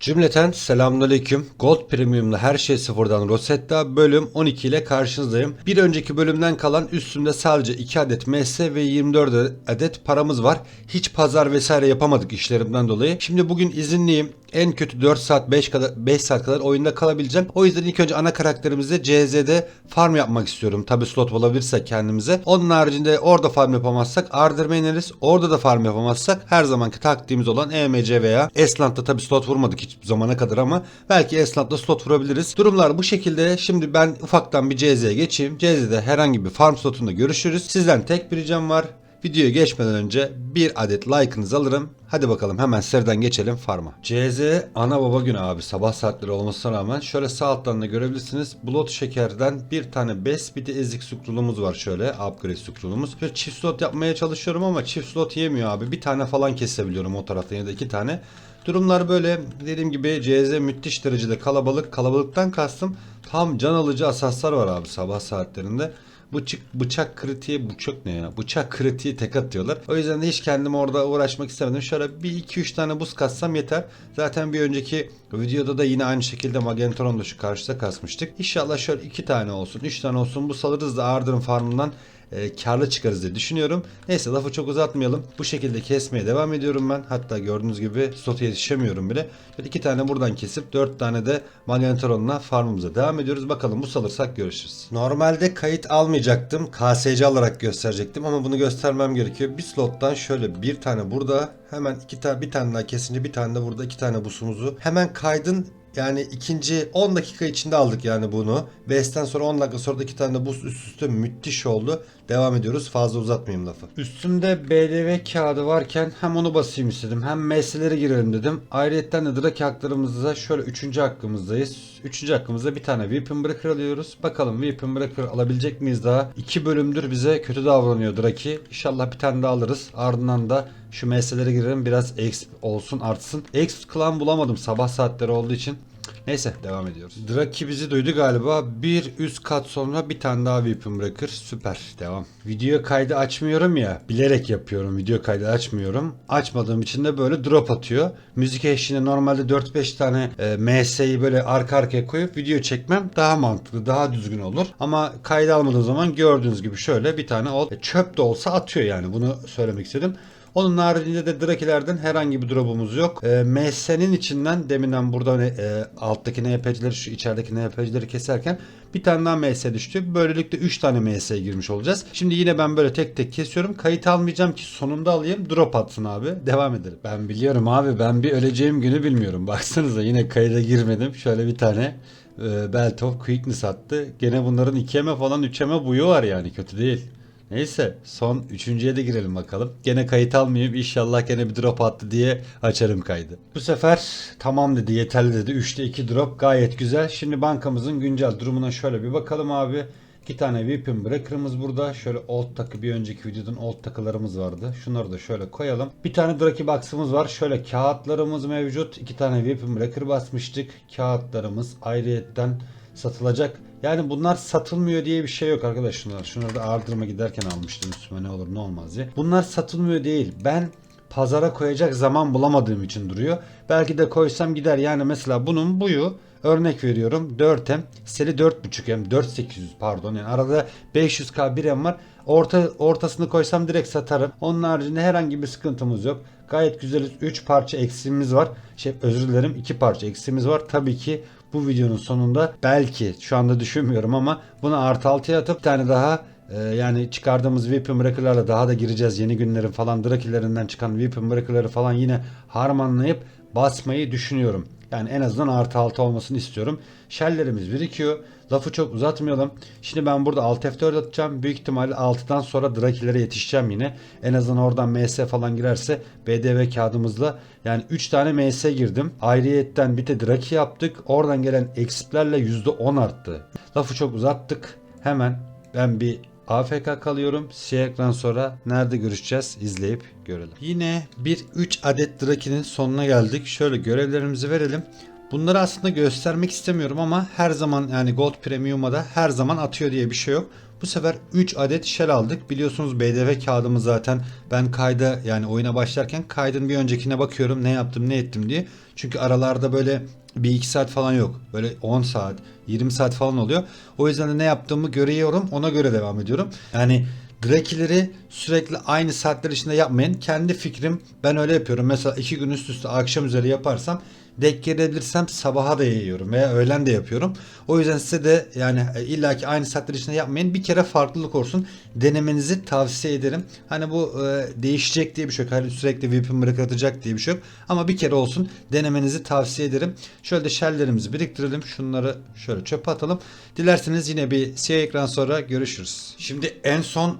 Cümleten selamünaleyküm. Gold Premium'da her şey sıfırdan Rosetta bölüm 12 ile karşınızdayım. Bir önceki bölümden kalan üstümde sadece 2 adet MS ve 24 adet paramız var. Hiç pazar vesaire yapamadık işlerimden dolayı. Şimdi bugün izinliyim. En kötü 4 saat 5 kadar 5 saat kadar oyunda kalabileceğim. O yüzden ilk önce ana karakterimizde CZ'de farm yapmak istiyorum. Tabi slot bulabilirsek kendimize. Onun haricinde orada farm yapamazsak Ardırm'a ineriz. Orada da farm yapamazsak her zamanki taktiğimiz olan EMC veya Esland'da tabi slot vurmadık hiç zamana kadar ama belki Esland'da slot vurabiliriz. Durumlar bu şekilde. Şimdi ben ufaktan bir CZ'ye geçeyim. CZ'de herhangi bir farm slotunda görüşürüz. Sizden tek bir ricam var. Videoya geçmeden önce bir adet like'ınızı alırım. Hadi bakalım hemen seriden geçelim farma. CZ ana baba günü abi sabah saatleri olmasına rağmen şöyle sağ alttan da görebilirsiniz. Blood şekerden bir tane bes bir de ezik sukrulumuz var şöyle upgrade sukrulumuz. Şöyle çift slot yapmaya çalışıyorum ama çift slot yemiyor abi. Bir tane falan kesebiliyorum o taraftan ya da iki tane. Durumlar böyle dediğim gibi CZ müthiş derecede kalabalık. Kalabalıktan kastım tam can alıcı asaslar var abi sabah saatlerinde. Bıçak, bıçak kritiği bıçak ne ya? Bıçak kritiği tek atıyorlar. O yüzden de hiç kendim orada uğraşmak istemedim. Şöyle bir iki üç tane buz kassam yeter. Zaten bir önceki videoda da yine aynı şekilde Magentron'da şu karşıda kasmıştık. İnşallah şöyle iki tane olsun, üç tane olsun. Bu salırız da Ardır'ın farmından e, karlı çıkarız diye düşünüyorum. Neyse lafı çok uzatmayalım. Bu şekilde kesmeye devam ediyorum ben. Hatta gördüğünüz gibi slota yetişemiyorum bile. Böyle iki tane buradan kesip dört tane de Magnetron'la farmımıza devam ediyoruz. Bakalım bu salırsak görüşürüz. Normalde kayıt almayacaktım. KSC alarak gösterecektim ama bunu göstermem gerekiyor. Bir slottan şöyle bir tane burada hemen iki tane bir tane daha kesince bir tane de burada iki tane busumuzu hemen kaydın yani ikinci 10 dakika içinde aldık yani bunu. Base'ten sonra 10 dakika sonra da iki tane de boost üst üste müthiş oldu. Devam ediyoruz. Fazla uzatmayayım lafı. Üstümde BDV kağıdı varken hem onu basayım istedim. Hem meselelere girelim dedim. Ayrıyetten de Drake haklarımızda şöyle 3. hakkımızdayız. 3. hakkımızda bir tane Weapon Breaker alıyoruz. Bakalım Weapon Breaker alabilecek miyiz daha? 2 bölümdür bize kötü davranıyor Drake. İnşallah bir tane daha alırız. Ardından da şu meselelere girelim. Biraz exp olsun artsın. Exp klan bulamadım sabah saatleri olduğu için. Neyse devam ediyoruz. Draki bizi duydu galiba. Bir üst kat sonra bir tane daha Weapon Breaker. Süper. Devam. Video kaydı açmıyorum ya. Bilerek yapıyorum. Video kaydı açmıyorum. Açmadığım için de böyle drop atıyor. Müzik eşliğinde normalde 4-5 tane e, MS'yi böyle arka arkaya koyup video çekmem daha mantıklı, daha düzgün olur. Ama kaydı almadığım zaman gördüğünüz gibi şöyle bir tane ol. E, çöp de olsa atıyor yani. Bunu söylemek istedim. Onun haricinde de Drakilerden herhangi bir drop'umuz yok. E, MS'nin içinden deminden burada e, alttaki NPC'leri şu içerideki NPC'leri keserken bir tane daha MS düştü. Böylelikle 3 tane MS'ye girmiş olacağız. Şimdi yine ben böyle tek tek kesiyorum. Kayıt almayacağım ki sonunda alayım. Drop atsın abi. Devam edelim. Ben biliyorum abi. Ben bir öleceğim günü bilmiyorum. Baksanıza yine kayıda girmedim. Şöyle bir tane e, Belt of Quickness attı. Gene bunların 2'eme falan 3'eme buyu var yani. Kötü değil. Neyse son üçüncüye de girelim bakalım. Gene kayıt almayayım inşallah gene bir drop attı diye açarım kaydı. Bu sefer tamam dedi yeterli dedi. 3'te 2 drop gayet güzel. Şimdi bankamızın güncel durumuna şöyle bir bakalım abi. İki tane Weapon Breaker'ımız burada. Şöyle old takı bir önceki videodan old takılarımız vardı. Şunları da şöyle koyalım. Bir tane Draki Box'ımız var. Şöyle kağıtlarımız mevcut. İki tane Weapon Breaker basmıştık. Kağıtlarımız ayrıyetten satılacak. Yani bunlar satılmıyor diye bir şey yok arkadaşlar. Şunları da ardırma giderken almıştım üstüme ne olur ne olmaz diye. Bunlar satılmıyor değil. Ben pazara koyacak zaman bulamadığım için duruyor. Belki de koysam gider. Yani mesela bunun buyu örnek veriyorum 4M, seli 4.5M, 4800 pardon. Yani arada 500K 1M var. Orta ortasını koysam direkt satarım. Onun haricinde herhangi bir sıkıntımız yok. Gayet güzeliz. 3 parça eksiğimiz var. Şey özür dilerim 2 parça eksiğimiz var. Tabii ki bu videonun sonunda belki şu anda düşünmüyorum ama bunu artı 6'ya atıp bir tane daha e, yani çıkardığımız Weapon Breaker'larla daha da gireceğiz. Yeni günlerin falan Drakilerinden çıkan Weapon Breaker'ları falan yine harmanlayıp basmayı düşünüyorum. Yani en azından artı 6 olmasını istiyorum. Shell'lerimiz birikiyor. Lafı çok uzatmayalım. Şimdi ben burada alt F4 atacağım. Büyük ihtimalle 6'dan sonra Drakilere yetişeceğim yine. En azından oradan MS falan girerse BDV kağıdımızla yani 3 tane MS girdim. Ayrıyetten bir de Draki yaptık. Oradan gelen eksiplerle %10 arttı. Lafı çok uzattık. Hemen ben bir AFK kalıyorum. Siyah ekran sonra nerede görüşeceğiz izleyip görelim. Yine bir 3 adet Draki'nin sonuna geldik. Şöyle görevlerimizi verelim. Bunları aslında göstermek istemiyorum ama her zaman yani Gold Premium'a da her zaman atıyor diye bir şey yok. Bu sefer 3 adet shell aldık. Biliyorsunuz BDV kağıdımı zaten ben kayda yani oyuna başlarken kaydın bir öncekine bakıyorum ne yaptım ne ettim diye. Çünkü aralarda böyle bir iki saat falan yok. Böyle 10 saat, 20 saat falan oluyor. O yüzden de ne yaptığımı görüyorum. Ona göre devam ediyorum. Yani Drakileri sürekli aynı saatler içinde yapmayın. Kendi fikrim ben öyle yapıyorum. Mesela iki gün üst üste akşam üzeri yaparsam denk gelebilirsem sabaha da yiyorum veya öğlen de yapıyorum. O yüzden size de yani e, illaki aynı saatler içinde yapmayın. Bir kere farklılık olsun. Denemenizi tavsiye ederim. Hani bu e, değişecek diye bir şey yok. Hani sürekli VIP'in bırakılacak diye bir şey yok. Ama bir kere olsun denemenizi tavsiye ederim. Şöyle de shelllerimizi biriktirelim. Şunları şöyle çöpe atalım. Dilerseniz yine bir siyah ekran sonra görüşürüz. Şimdi en son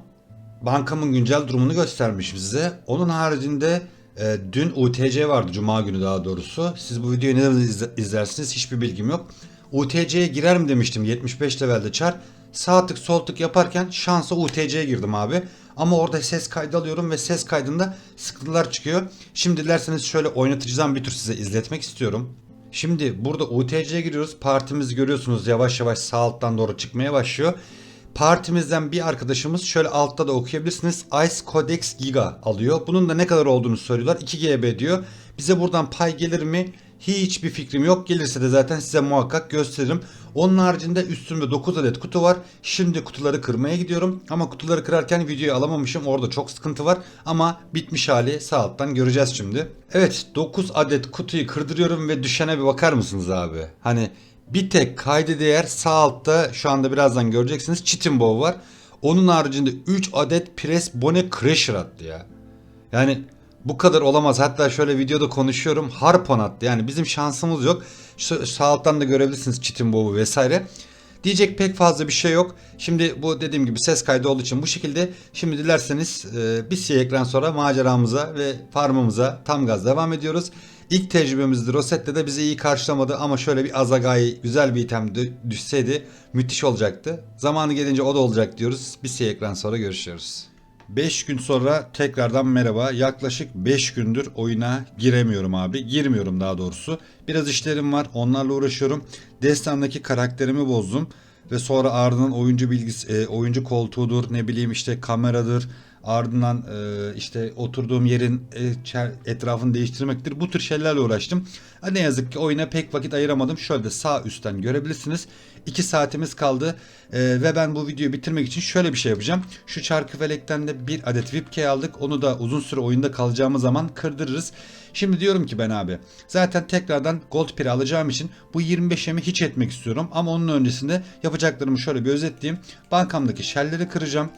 bankamın güncel durumunu göstermiş size. Onun haricinde e, dün UTC vardı Cuma günü daha doğrusu. Siz bu videoyu ne zaman izle- izlersiniz hiçbir bilgim yok. UTC'ye girer mi demiştim 75 levelde çar. Sağ tık sol tık yaparken şansa UTC'ye girdim abi. Ama orada ses kaydı alıyorum ve ses kaydında sıkıntılar çıkıyor. Şimdi dilerseniz şöyle oynatıcıdan bir tür size izletmek istiyorum. Şimdi burada UTC'ye giriyoruz. Partimizi görüyorsunuz yavaş yavaş sağ alttan doğru çıkmaya başlıyor. Partimizden bir arkadaşımız şöyle altta da okuyabilirsiniz. Ice Codex Giga alıyor. Bunun da ne kadar olduğunu söylüyorlar. 2 GB diyor. Bize buradan pay gelir mi? Hiçbir fikrim yok. Gelirse de zaten size muhakkak gösteririm. Onun haricinde üstümde 9 adet kutu var. Şimdi kutuları kırmaya gidiyorum. Ama kutuları kırarken videoyu alamamışım. Orada çok sıkıntı var. Ama bitmiş hali sağ alttan göreceğiz şimdi. Evet 9 adet kutuyu kırdırıyorum ve düşene bir bakar mısınız abi? Hani bir tek kaydı değer sağ altta şu anda birazdan göreceksiniz Chitin Bow var. Onun haricinde 3 adet Press Bone Crusher attı ya. Yani bu kadar olamaz. Hatta şöyle videoda konuşuyorum. Harpon attı. Yani bizim şansımız yok. Şu, sağ alttan da görebilirsiniz Chitin Bow'u vesaire. Diyecek pek fazla bir şey yok. Şimdi bu dediğim gibi ses kaydı olduğu için bu şekilde. Şimdi dilerseniz e, bir siyah ekran sonra maceramıza ve farmımıza tam gaz devam ediyoruz. İlk tecrübemizdi. Rosette de bizi iyi karşılamadı ama şöyle bir Azagai güzel bir item dü- düşseydi müthiş olacaktı. Zamanı gelince o da olacak diyoruz. Bir siyah ekran sonra görüşüyoruz. 5 gün sonra tekrardan merhaba. Yaklaşık 5 gündür oyuna giremiyorum abi. Girmiyorum daha doğrusu. Biraz işlerim var. Onlarla uğraşıyorum. Destan'daki karakterimi bozdum. Ve sonra ardından oyuncu bilgisi, e, oyuncu koltuğudur, ne bileyim işte kameradır. Ardından e, işte oturduğum yerin e, etrafını değiştirmektir. Bu tür şeylerle uğraştım. Ne yazık ki oyuna pek vakit ayıramadım. Şöyle sağ üstten görebilirsiniz. 2 saatimiz kaldı. E, ve ben bu videoyu bitirmek için şöyle bir şey yapacağım. Şu çarkı felekten de bir adet VIP key aldık. Onu da uzun süre oyunda kalacağımız zaman kırdırırız. Şimdi diyorum ki ben abi zaten tekrardan gold piri alacağım için bu 25'emi hiç etmek istiyorum. Ama onun öncesinde yapacaklarımı şöyle bir özetleyeyim. Bankamdaki shellleri kıracağım.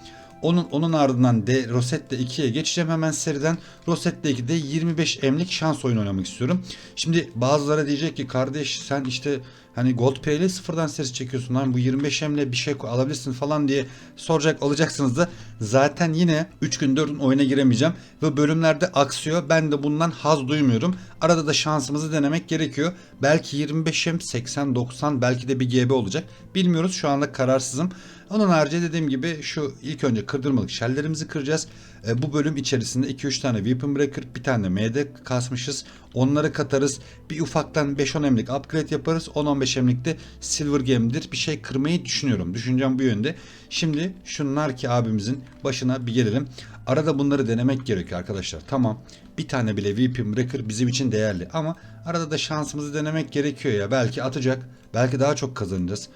Onun onun ardından de Rosette 2'ye geçeceğim hemen seriden. Rosette 2'de 25 emlik şans oyunu oynamak istiyorum. Şimdi bazıları diyecek ki kardeş sen işte hani Gold Pay ile sıfırdan ses çekiyorsun lan bu 25 emle bir şey alabilirsin falan diye soracak olacaksınız da zaten yine 3 gün 4 gün oyuna giremeyeceğim ve bölümlerde aksıyor. Ben de bundan haz duymuyorum. Arada da şansımızı denemek gerekiyor. Belki 25 em 80 90 belki de bir GB olacak. Bilmiyoruz şu anda kararsızım. Onun harici dediğim gibi şu ilk önce kırdırmalık shelllerimizi kıracağız. E, bu bölüm içerisinde 2-3 tane Weapon Breaker, bir tane MD kasmışız. Onları katarız. Bir ufaktan 5-10 emlik upgrade yaparız. 10-15 emlik de Silver Game'dir. Bir şey kırmayı düşünüyorum. Düşüncem bu yönde. Şimdi şu Narki abimizin başına bir gelelim. Arada bunları denemek gerekiyor arkadaşlar. Tamam. Bir tane bile Weapon Breaker bizim için değerli. Ama arada da şansımızı denemek gerekiyor ya. Belki atacak. Belki daha çok kazanacağız.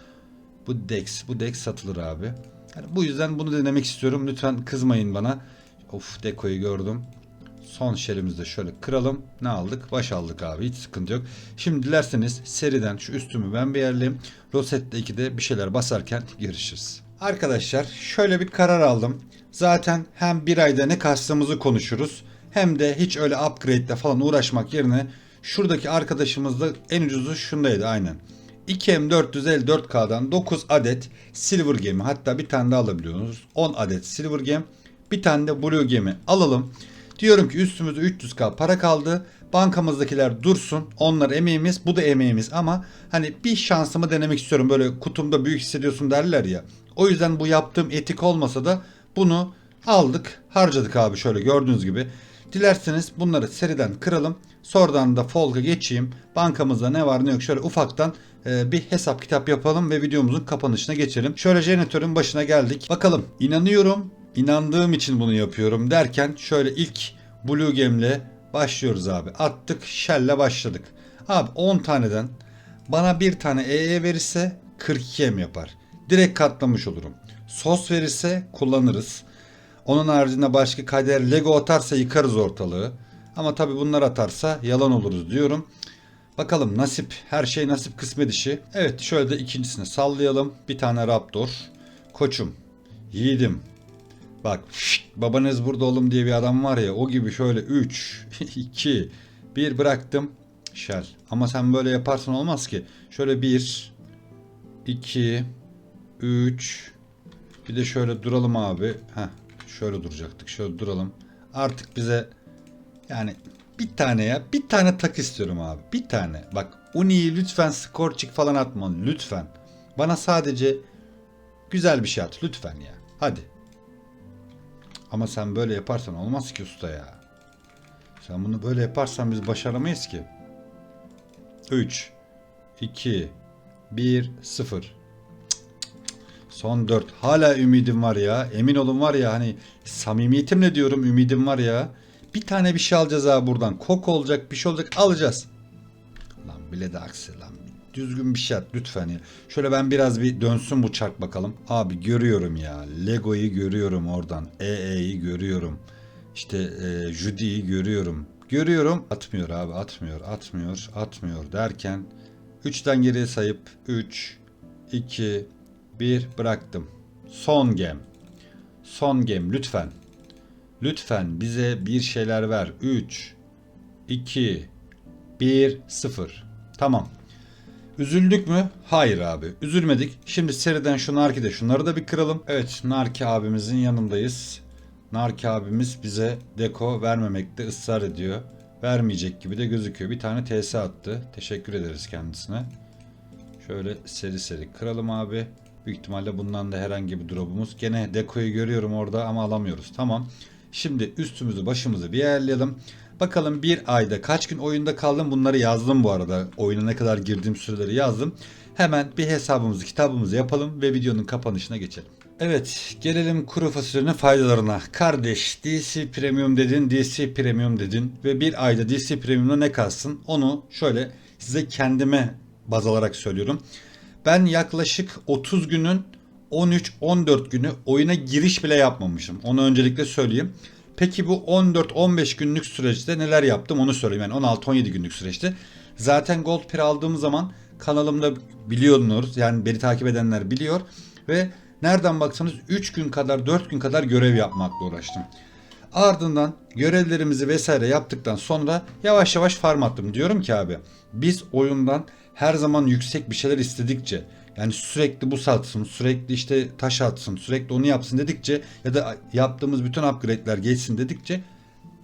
Bu Dex, bu Dex satılır abi. Yani bu yüzden bunu denemek istiyorum. Lütfen kızmayın bana. Of dekoyu gördüm. Son şerimizi de şöyle kıralım. Ne aldık? Baş aldık abi. Hiç sıkıntı yok. Şimdi dilerseniz seriden şu üstümü ben bir yerleyeyim. Rosette 2'de bir şeyler basarken görüşürüz. Arkadaşlar şöyle bir karar aldım. Zaten hem bir ayda ne kastığımızı konuşuruz. Hem de hiç öyle upgrade'le falan uğraşmak yerine şuradaki arkadaşımız da en ucuzu şundaydı aynen. 2M454K'dan 9 adet Silver Gemi hatta bir tane daha alabiliyorsunuz. 10 adet Silver Gem bir tane de Blue Gemi alalım. Diyorum ki üstümüzde 300K para kaldı. Bankamızdakiler dursun. Onlar emeğimiz bu da emeğimiz ama hani bir şansımı denemek istiyorum. Böyle kutumda büyük hissediyorsun derler ya. O yüzden bu yaptığım etik olmasa da bunu aldık harcadık abi şöyle gördüğünüz gibi. Dilerseniz bunları seriden kıralım. Sonradan da Folk'a geçeyim. Bankamızda ne var ne yok şöyle ufaktan bir hesap kitap yapalım ve videomuzun kapanışına geçelim. Şöyle jeneratörün başına geldik. Bakalım inanıyorum, inandığım için bunu yapıyorum derken şöyle ilk Blue Game'le başlıyoruz abi. Attık, Shell'le başladık. Abi 10 taneden bana bir tane EE verirse 42 M yapar. Direkt katlamış olurum. Sos verirse kullanırız. Onun haricinde başka kader Lego atarsa yıkarız ortalığı. Ama tabi bunlar atarsa yalan oluruz diyorum. Bakalım nasip. Her şey nasip kısmet işi. Evet şöyle de ikincisini sallayalım. Bir tane Raptor. Koçum. Yiğidim. Bak şşt, babanız burada oğlum diye bir adam var ya o gibi şöyle 3, 2, 1 bıraktım. Shell. Ama sen böyle yaparsan olmaz ki. Şöyle 1, 2, 3, bir de şöyle duralım abi. Heh, şöyle duracaktık. Şöyle duralım. Artık bize yani bir tane ya. Bir tane tak istiyorum abi. Bir tane. Bak Uni'yi lütfen skorçik falan atma. Lütfen. Bana sadece güzel bir şey at. Lütfen ya. Hadi. Ama sen böyle yaparsan olmaz ki usta ya. Sen bunu böyle yaparsan biz başaramayız ki. 3 2 1 0 Son 4. Hala ümidim var ya. Emin olun var ya hani samimiyetimle diyorum ümidim var ya. Bir tane bir şey alacağız abi buradan. Kok olacak bir şey olacak alacağız. Lan bile de aksi lan. Düzgün bir şey at lütfen ya. Şöyle ben biraz bir dönsün bu çark bakalım. Abi görüyorum ya. Lego'yu görüyorum oradan. EE'yi görüyorum. İşte e, Judy'yi görüyorum. Görüyorum. Atmıyor abi atmıyor atmıyor atmıyor derken 3'ten geriye sayıp 3 2 1 bıraktım. Son gem. Son gem lütfen. Lütfen bize bir şeyler ver. 3 2 1 0. Tamam. Üzüldük mü? Hayır abi. Üzülmedik. Şimdi seriden şu Narki'de şunları da bir kıralım. Evet Narki abimizin yanındayız. Narki abimiz bize deko vermemekte ısrar ediyor. Vermeyecek gibi de gözüküyor. Bir tane TS attı. Teşekkür ederiz kendisine. Şöyle seri seri kıralım abi. Büyük ihtimalle bundan da herhangi bir drop'umuz. Gene dekoyu görüyorum orada ama alamıyoruz. Tamam. Şimdi üstümüzü başımızı bir ayarlayalım. Bakalım bir ayda kaç gün oyunda kaldım bunları yazdım bu arada. Oyuna ne kadar girdiğim süreleri yazdım. Hemen bir hesabımızı kitabımızı yapalım ve videonun kapanışına geçelim. Evet gelelim kuru fasulyenin faydalarına. Kardeş DC Premium dedin, DC Premium dedin ve bir ayda DC Premium'da ne kalsın onu şöyle size kendime baz alarak söylüyorum. Ben yaklaşık 30 günün 13-14 günü oyuna giriş bile yapmamışım. Onu öncelikle söyleyeyim. Peki bu 14-15 günlük süreçte neler yaptım onu söyleyeyim. Yani 16-17 günlük süreçte. Zaten Gold Pir aldığım zaman kanalımda biliyorsunuz. Yani beni takip edenler biliyor. Ve nereden baksanız 3 gün kadar 4 gün kadar görev yapmakla uğraştım. Ardından görevlerimizi vesaire yaptıktan sonra yavaş yavaş farm attım. Diyorum ki abi biz oyundan her zaman yüksek bir şeyler istedikçe yani sürekli bu satsın, sürekli işte taş atsın, sürekli onu yapsın dedikçe ya da yaptığımız bütün upgrade'ler geçsin dedikçe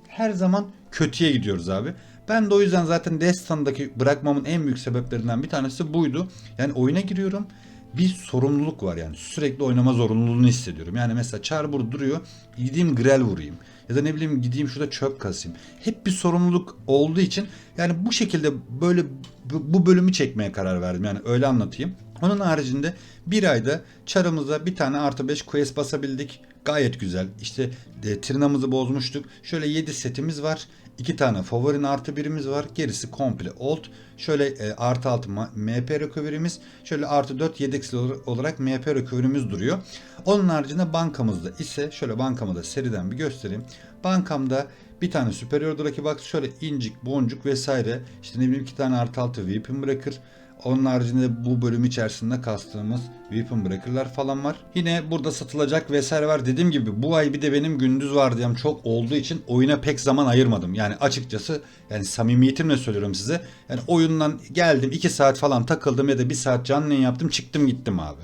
her zaman kötüye gidiyoruz abi. Ben de o yüzden zaten Destan'daki bırakmamın en büyük sebeplerinden bir tanesi buydu. Yani oyuna giriyorum bir sorumluluk var yani sürekli oynama zorunluluğunu hissediyorum. Yani mesela burada duruyor gideyim grel vurayım ya da ne bileyim gideyim şurada çöp kasayım. Hep bir sorumluluk olduğu için yani bu şekilde böyle bu bölümü çekmeye karar verdim yani öyle anlatayım. Onun haricinde bir ayda çarımıza bir tane artı 5 quest basabildik. Gayet güzel. İşte e, tırnamızı bozmuştuk. Şöyle 7 setimiz var. 2 tane favorin artı birimiz var. Gerisi komple old. Şöyle e, artı 6 MP recovery'miz. Şöyle artı 4 yedeksli olarak MP recovery'miz duruyor. Onun haricinde bankamızda ise şöyle bankamı da seriden bir göstereyim. Bankamda bir tane Superior Draki Box şöyle incik boncuk vesaire işte ne bileyim iki tane artı 6 Weapon Breaker onun haricinde bu bölüm içerisinde kastığımız Weapon Breaker'lar falan var. Yine burada satılacak vesaire var. Dediğim gibi bu ay bir de benim gündüz vardiyam çok olduğu için oyuna pek zaman ayırmadım. Yani açıkçası yani samimiyetimle söylüyorum size. Yani oyundan geldim 2 saat falan takıldım ya da 1 saat canlı yaptım çıktım gittim abi.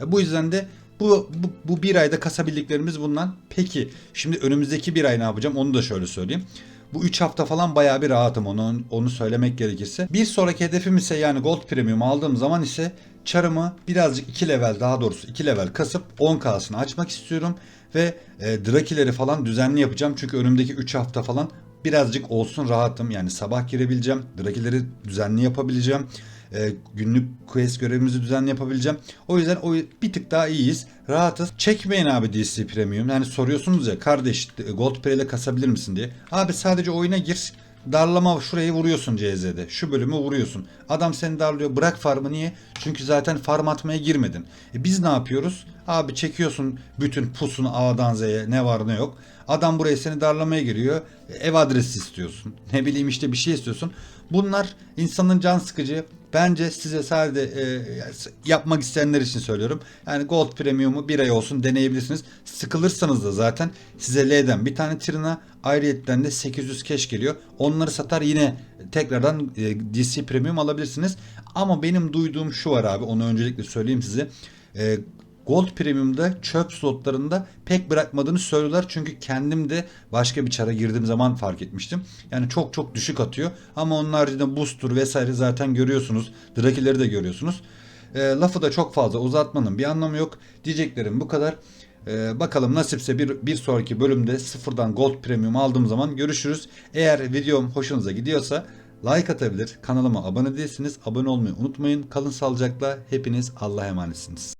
E bu yüzden de bu, bu, bu bir ayda kasabildiklerimiz bundan. Peki şimdi önümüzdeki bir ay ne yapacağım onu da şöyle söyleyeyim. Bu 3 hafta falan bayağı bir rahatım onu onu söylemek gerekirse. Bir sonraki hedefim ise yani Gold Premium aldığım zaman ise çarımı birazcık 2 level daha doğrusu 2 level kasıp 10K'sını açmak istiyorum. Ve e, Drakileri falan düzenli yapacağım. Çünkü önümdeki 3 hafta falan birazcık olsun rahatım. Yani sabah girebileceğim. Drakileri düzenli yapabileceğim. E, günlük quest görevimizi düzenli yapabileceğim. O yüzden o bir tık daha iyiyiz. Rahatız. Çekmeyin abi DC Premium. Yani soruyorsunuz ya kardeş Gold Pre ile kasabilir misin diye. Abi sadece oyuna gir. Darlama şurayı vuruyorsun CZ'de. Şu bölümü vuruyorsun. Adam seni darlıyor. Bırak farmı niye? Çünkü zaten farm atmaya girmedin. E biz ne yapıyoruz? Abi çekiyorsun bütün pusunu A'dan Z'ye ne var ne yok. Adam buraya seni darlamaya giriyor. E, Ev adresi istiyorsun. Ne bileyim işte bir şey istiyorsun. Bunlar insanın can sıkıcı. Bence size sadece e, yapmak isteyenler için söylüyorum. Yani Gold Premium'u bir ay olsun deneyebilirsiniz. Sıkılırsanız da zaten size L'den bir tane Trina ayrıyetten de 800 cash geliyor. Onları satar yine tekrardan e, DC Premium alabilirsiniz. Ama benim duyduğum şu var abi onu öncelikle söyleyeyim size. E, Gold Premium'da çöp slotlarında pek bırakmadığını söylüyorlar. Çünkü kendim de başka bir çara girdiğim zaman fark etmiştim. Yani çok çok düşük atıyor. Ama onun haricinde booster vesaire zaten görüyorsunuz. Drakileri de görüyorsunuz. E, lafı da çok fazla uzatmanın bir anlamı yok. Diyeceklerim bu kadar. E, bakalım nasipse bir, bir sonraki bölümde sıfırdan Gold Premium aldığım zaman görüşürüz. Eğer videom hoşunuza gidiyorsa like atabilir. Kanalıma abone değilsiniz. Abone olmayı unutmayın. Kalın sağlıcakla. Hepiniz Allah'a emanetsiniz.